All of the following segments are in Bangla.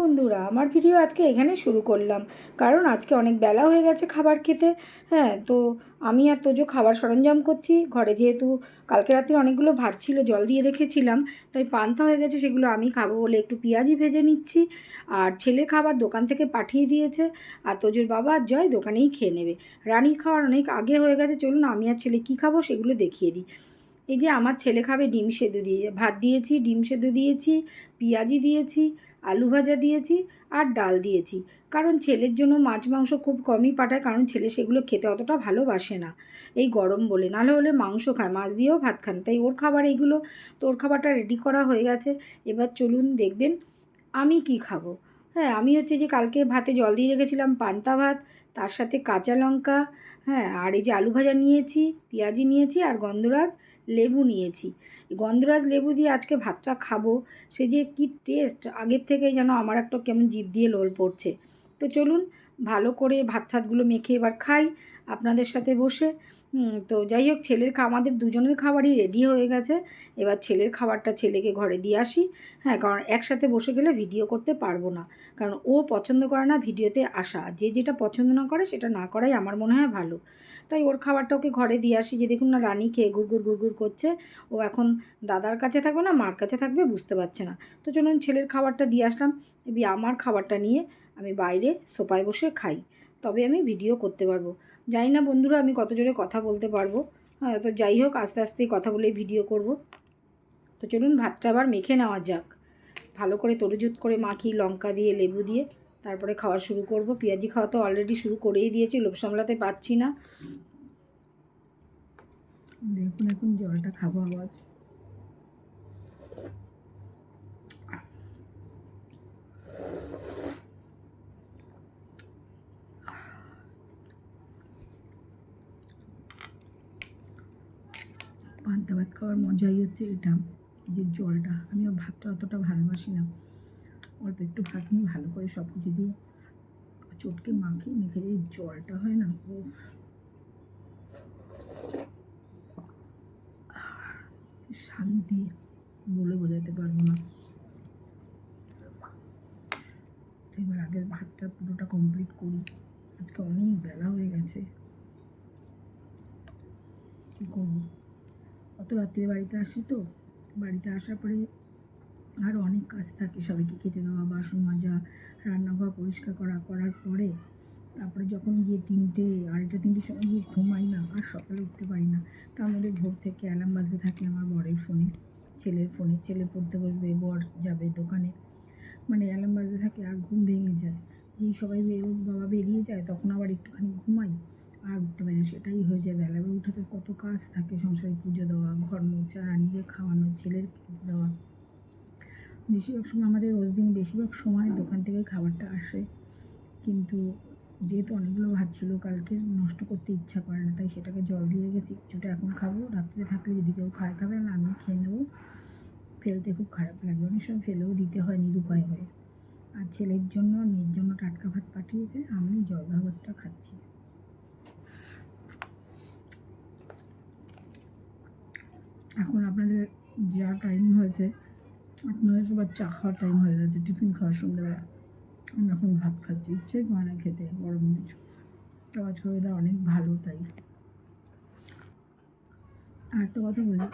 বন্ধুরা, আমার ভিডিও আজকে এখানে শুরু করলাম। কারণ আজকে অনেক বেলা হয়ে গেছে খাবার খেতে হ্যাঁ? তো আমি আর তোজো খাবার সরঞ্জাম করছি। ঘরে যেহেতু কালকে রাত্রে অনেকগুলো ভাত ছিল, জল দিয়ে রেখেছিলাম, তাই পান্তা হয়ে গেছে, সেগুলো আমি খাব বলে একটু পেঁয়াজি ভেজে নিচ্ছি। আর ছেলে খাবার দোকান থেকে পাঠিয়ে দিয়েছে, আর তোজোর বাবা আর জয় দোকানেই খেয়ে নেবে। রানীর খাওয়ার অনেক আগে হয়ে গেছে, চলুন আমি আর ছেলে কী খাব সেগুলো দেখিয়ে দিই। এই যে আমার ছেলে খাবে ডিম সেদ্ধ দিয়ে, ভাত দিয়েছি, ডিম সেদ্ধ দিয়েছি, পেঁয়াজি দিয়েছি আলু ভাজা দিয়েছি আর ডাল দিয়েছি। কারণ ছেলের জন্য মাছ মাংস খুব কমই পাঠায়, কারণ ছেলে সেগুলো খেতে অতটা ভালোবাসে না। এই গরম বলে, নাহলে হলে মাংস খায়, মাছ দিয়েও ভাত খান তাই ওর খাবার এইগুলো তো ওর খাবারটা রেডি করা হয়ে গেছে। এবার চলুন দেখবেন আমি কি খাব। হ্যাঁ আমি হচ্ছে যে কালকে ভাতে জল দিয়ে রেখেছিলাম পান্তা ভাত, তার সাথে কাঁচা লঙ্কা হ্যাঁ আর এই যে আলু ভাজা নিয়েছি, পেঁয়াজি নিয়েছি আর গন্ধরাজ লেবু নিয়েছি। গন্ধরাজ লেবু দিয়ে আজকে ভাতটা খাব, সে যে কি টেস্ট আগের থেকেই যেন আমার একটা কেমন জিভ দিয়ে লোল পড়ছে। তো চলুন, ভালো করে ভাত টাতগুলো মেখে এবার খাই, আপনাদের সাথে বসে। তো যাই হোক, ছেলের আমাদের দুজনের খাবারই রেডি হয়ে গেছে। এবার ছেলের খাবারটা ছেলেকে ঘরে দিয়ে আসি। হ্যাঁ কারণ একসাথে বসে গেলে ভিডিও করতে পারব না। কারণ ও পছন্দ করে না ভিডিওতে আসা। যে যেটা পছন্দ না করে, সেটা না করাই আমার মনে হয় ভালো। তাই ওর খাবারটা ওকে ঘরে দিয়ে আসি। যে দেখুন না, রানী খেয়ে গুড়গুড় গুড়গুড় করছে। ও এখন দাদার কাছে থাকবে না, মার কাছে থাকবে, বুঝতে পারছে না। তো চলুন ছেলের খাবারটা দিয়ে আসলাম। এবি আমার খাবারটা নিয়ে আমি বাইরে সোপায় বসে খাই। তবে আমি ভিডিও করতে পারব। জানি না বন্ধুরা আমি কত জোরে কথা বলতে পারব। হ্যাঁ তো যাই হোক, আস্তে আস্তে কথা বলেই ভিডিও করব। তো চলুন ভাতটা আবার মেখে নেওয়া যাক। ভালো করে তরুজুত করে মাখি লঙ্কা দিয়ে, লেবু দিয়ে তারপরে খাওয়া শুরু করব। পেঁয়াজি খাওয়া তো অলরেডি শুরু করেই দিয়েছি, লোভ সামলাতে পারছি না। দেখুন এখন জলটা খাব আওয়াজ পান্তা ভাত খাওয়ার মজাই হচ্ছে এটা, এই যে জলটা। আমিও ভাতটা অতটা ভালোবাসি না। অল্প একটু ভাত নিয়ে ভালো করে সব কিছু দিয়ে চটকে মাখিয়ে মেখে যে জলটা হয় না? ও শান্তি বলে বোঝাতে পারব না। এবার আগের ভাতটা পুরোটা কমপ্লিট করি। আজকে অনেক বেলা হয়ে গেছে। কী করব? অত রাত্রে বাড়িতে আসি তো? বাড়িতে আসার পরে আরও অনেক কাজ থাকে সবাইকে খেতে দেওয়া, বাসন মাজা, রান্নাঘর পরিষ্কার করা, করার পরে তারপরে যখন গিয়ে তিনটে, আড়াইটা, তিনটের সময় গিয়ে ঘুমাই না, আর সকালে উঠতে পারি না। তার মধ্যে ভোর থেকে অ্যালার্ম বাজতে থাকে আমার বরের ফোনে, ছেলের ফোনে। ছেলে পড়তে বসবে, বর যাবে দোকানে। মানে অ্যালার্ম বাজতে থাকে আর ঘুম ভেঙে যায়। যেই সবাই বাবা বেরিয়ে যায়, তখন আবার একটুখানি ঘুমাই, আর উঠতে পারি না। সেটাই হয়ে যায় বেলাবেলা উঠে তো কত কাজ থাকে, সংসারে পুজো দেওয়া, ঘর মোচা রানীকে খাওয়ানো, ছেলের খেতে দেওয়া। বেশিরভাগ সময় আমাদের রোজ দিন বেশিরভাগ সময় দোকান থেকে খাবারটা আসে। কিন্তু যেহেতু অনেকগুলো ভাত ছিল, কালকে নষ্ট করতে ইচ্ছা করে না, তাই সেটাকে জল দিয়ে রেখেছি। কিছুটা এখন খাব, রাত্রে থাকলে যদি কেউ খায়, খাবে, না আমি খেয়ে নেব। ফেলতে খুব খারাপ লাগবে অনেক সময় ফেলেও দিতে হয়, নিরুপায় হয়ে। আর ছেলের জন্য, মেয়ের জন্য টাটকা ভাত পাঠিয়েছে, আমি জল ভাতটা খাচ্ছি। এখন আপনাদের যা টাইম হয়েছে আপনাদের সবার চা খাওয়ার টাইম হয়ে গেছে, টিফিন খাওয়ার সন্ধ্যেবেলা। আমি এখন ভাত খাচ্ছি, ইচ্ছে করে না খেতে, গরম কিছু। আজকে ওয়েদার অনেক ভালো তাই। আর একটা কথা বলি,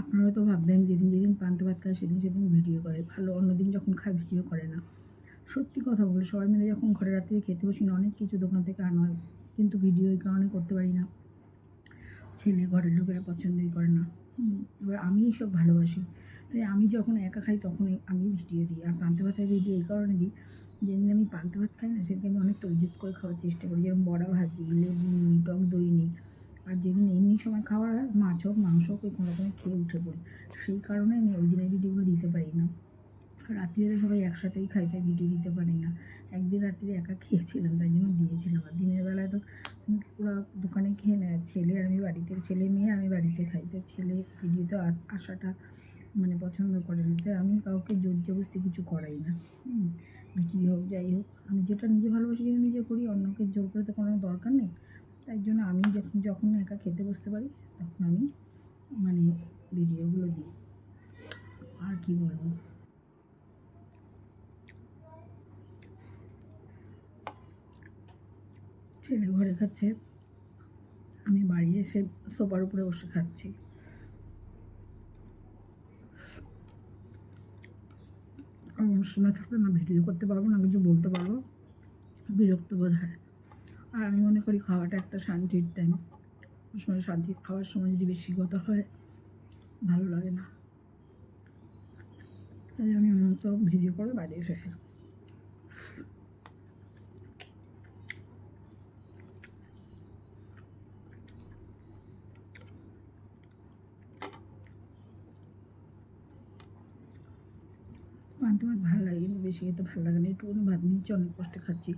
আপনারা তো ভাববেন যেদিন যেদিন পান্তা ভাত খায় সেদিন সেদিন ভিডিও করে, ভালো অন্যদিন যখন খায় ভিডিও করে না। সত্যি কথা বলে, সবাই মিলে যখন ঘরে রাত্রে খেতে বসি না অনেক কিছু দোকান থেকে আনা হয়, কিন্তু ভিডিও এই কারণে করতে পারি না। ছেলে ঘরের লোকেরা পছন্দই করে না। এবার আমি এইসব ভালোবাসি। তাই আমি যখন একা খাই তখনই আমি ভিডিও দিই। আর পান্তা ভাতের ভিডিও এই কারণে দিই যেদিন আমি পান্তা ভাত খাই না সেদিন আমি অনেক তরজুত করে খাওয়ার চেষ্টা করি। যেরকম বড়া ভাজি, লেবু নিই টক দই নিই। আর যেদিন এমনি সময় খাওয়া হয়, মাছ হোক, মাংস হোক, ওই কোনো রকমে খেয়ে উঠে পড়ি। সেই কারণে আমি ওই দিনের ভিডিওগুলো দিতে পারি না। রাত্রিরে সবাই একসাথেই খাই, তাই ভিডিও দিতে পারি না। একদিন রাত্রে একা খেয়েছিলাম, তাই জন্য দিয়েছিলাম। আর দিনের বেলায় তো ওরা দোকানে খেয়ে নেয়, ছেলে আর আমি বাড়িতে, ছেলে মেয়ে আমি বাড়িতে খাই। তো ছেলে ভিডিওতে আস- আসাটা মানে পছন্দ করে না। তাই আমি কাউকে জোর জবরস্তি কিছু করাই না। বিক্রি হোক, যাই হোক। আমি যেটা নিজে ভালোবাসি সেটা নিজে করি, অন্যকে জোর করে তো কোনো দরকার নেই। তাই জন্য আমি যখন যখন একা খেতে বসতে পারি, তখন আমি মানে ভিডিওগুলো দিই। আর কি বলব? ছেলে ঘরে খাচ্ছে, আমি বাড়ি এসে সোপার উপরে বসে খাচ্ছি। সময় থাকলে না ভিডিও করতে পারব, না কিছু বলতে পারব। বিরক্ত বোধ হয়। আর আমি মনে করি খাওয়াটা একটা শান্তির টাইম সময় শান্তি খাওয়ার সময় যদি বেশি কথা হয়, ভালো লাগে না। তাই আমি অন্যত ভিডিও করে বাড়ি এসে খাই পান্তা ভাত ভালো লাগে কিন্তু বেশি খেতে ভালো লাগে না। একটুখানি ভাত নিচ্ছি অনেক কষ্টে খাচ্ছি।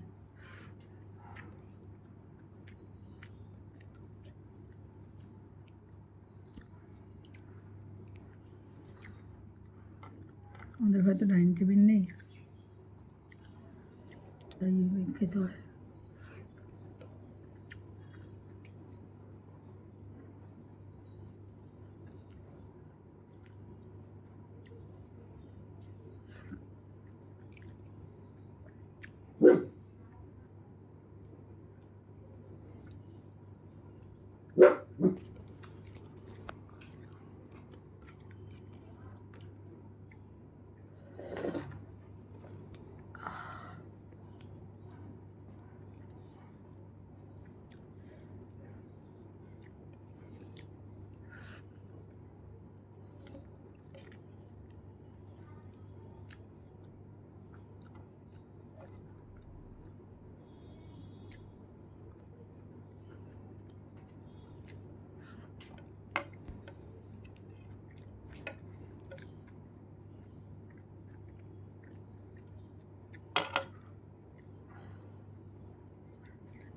আমাদের হয়তো ডাইনিং টেবিল নেই। তাই খেতে হয়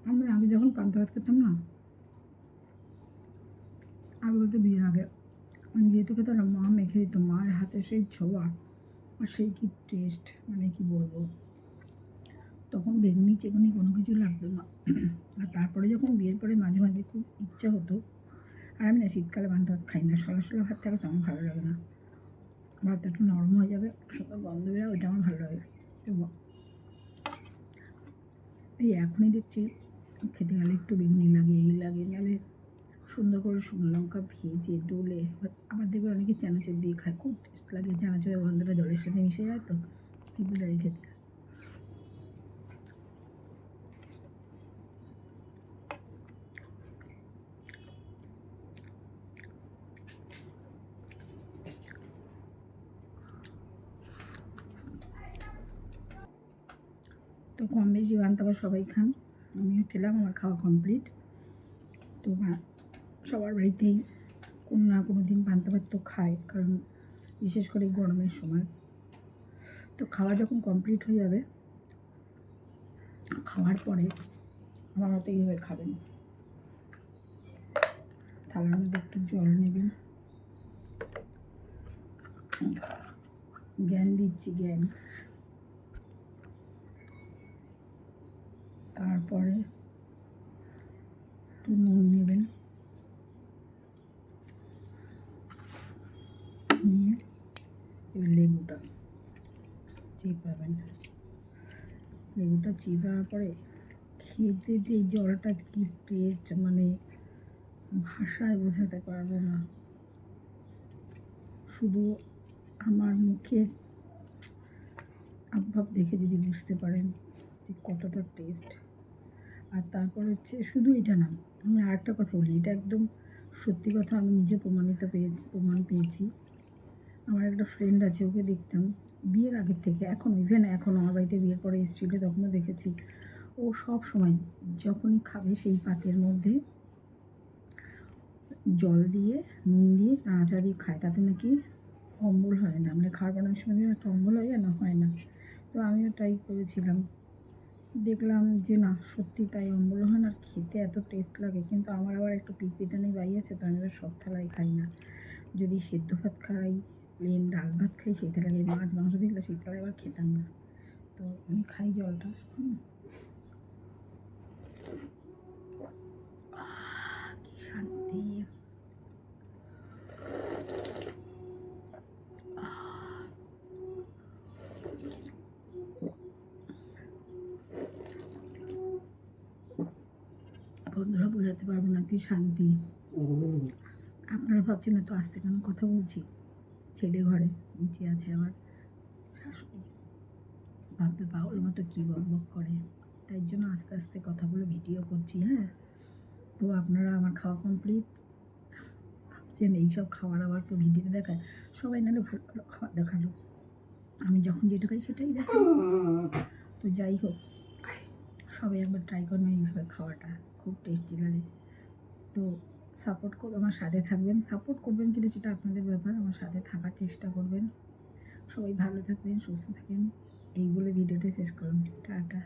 আমরা আগে যখন পান্তা ভাত খেতাম না, আগে বলতে বিয়ের আগে। আমি যেহেতু খেতাম মা মেখে দিত, মায়ের হাতে সেই ছোয়া আর সেই কি টেস্ট মানে কি বলব? তখন বেগুনি, চেগুনি কোনো কিছু লাগতো না। আর তারপরে যখন বিয়ের পরে মাঝে মাঝে খুব ইচ্ছা হতো, আর আমি না শীতকালে পান্তা ভাত খাই না সলা সলা ভাত থাকে তো আমার ভালো লাগে না। ভাতটা একটু নরম হয়ে যাবে সুন্দর গন্ধ বেরোয় ওইটা আমার ভালো লাগে। এই এখনই দেখছি খেতে গেলে একটু বেগুনি লাগে, এই লাগে নাহলে সুন্দর করে শুকনো লঙ্কা ভেজে, ডোলে আবার দেখবে অনেকে চানাচুর দিয়ে খায়, খুব টেস্ট লাগে। চানাচুরের গন্ধটা জলের সাথে মিশে যায় তো, এগুলো লাগে খেতে। তো কম বেশি বানতে সবাই খান। আমিও খেলাম, আমার খাওয়া কমপ্লিট তো সবার বাড়িতেই কোনো না কোনো দিন পান্তা ভাত তো খায়, কারণ বিশেষ করে গরমের সময়। তো খাওয়া যখন কমপ্লিট হয়ে যাবে, খাওয়ার পরে আমার মতো এইভাবে খাবেন। থালার মধ্যে একটু জল নেবেন। জ্ঞান দিচ্ছি, জ্ঞান। তারপরে একটু নুন নেবেন। নিয়ে এবার লেবুটা চিপাবেন লেবুটা চিপার পরে খেতে যে জলটা কি টেস্ট মানে ভাষায় বোঝাতে পারব না। শুধু আমার মুখের আবভাব দেখে যদি বুঝতে পারেন যে কতটা টেস্ট আর তারপর হচ্ছে শুধু এটা না, আমি আরেকটা কথা বলি, এটা একদম সত্যি কথা, আমি নিজে প্রমাণিত পেয়ে, প্রমাণ পেয়েছি। আমার একটা ফ্রেন্ড আছে, ওকে দেখতাম বিয়ের আগের থেকে, এখন ইভেন এখন আমার বাড়িতে বিয়ের পরে এসেছিল, তখনও দেখেছি। ও সব সময় যখনই খাবে সেই পাতের মধ্যে জল দিয়ে, নুন দিয়ে নাড়াচাড়া দিয়ে খায়, তাতে নাকি অম্বল হয় না। মানে খাওয়ার বানানোর সময় একটা অম্বল হয় না হয় না। তো আমিও ট্রাই করেছিলাম। দেখলাম যে না, সত্যি তাই অম্বল হয় না আর খেতে এত টেস্ট লাগে। কিন্তু আমার আবার একটু পিপিদানি বাই আছে, তো আমি সব থালায় খাই না। যদি সেদ্ধ ভাত খাই প্লেন ডাল ভাত খাই, সেই থালায়, মাছ, মাংস দেখলে সেই থালায় আবার খেতাম না। তো আমি খাই জলটা, হুম আহ, কি শান্তি কি শান্তি? আপনারা ভাবছেন না তো আস্তে কেন কথা বলছি? ছেলে ঘরে, নিচে আছে আবার শাশুড়ি। বাপরে পাগল মতো কী বক বক করে? তাই জন্য আস্তে আস্তে কথা বলে ভিডিও করছি হ্যাঁ? তো আপনারা আমার খাওয়া কমপ্লিট ভাবছেন এইসব খাবার আবার কেউ ভিডিওতে দেখায়? সবাই নাহলে ভালো ভালো খাবার দেখাল। আমি যখন যেটা খাই সেটাই দেখাই। তো যাই হোক, সবাই একবার ট্রাই করবেন এইভাবে খাওয়াটা। খুব টেস্টি লাগে। তো সাপোর্ট করবে আমার সাথে থাকবেন। সাপোর্ট করবেন কিন্তু সেটা আপনাদের ব্যাপার, আমার সাথে থাকার চেষ্টা করবেন। সবাই ভালো থাকবেন, সুস্থ থাকেন। এই বলে ভিডিওটা শেষ করুন টাটা।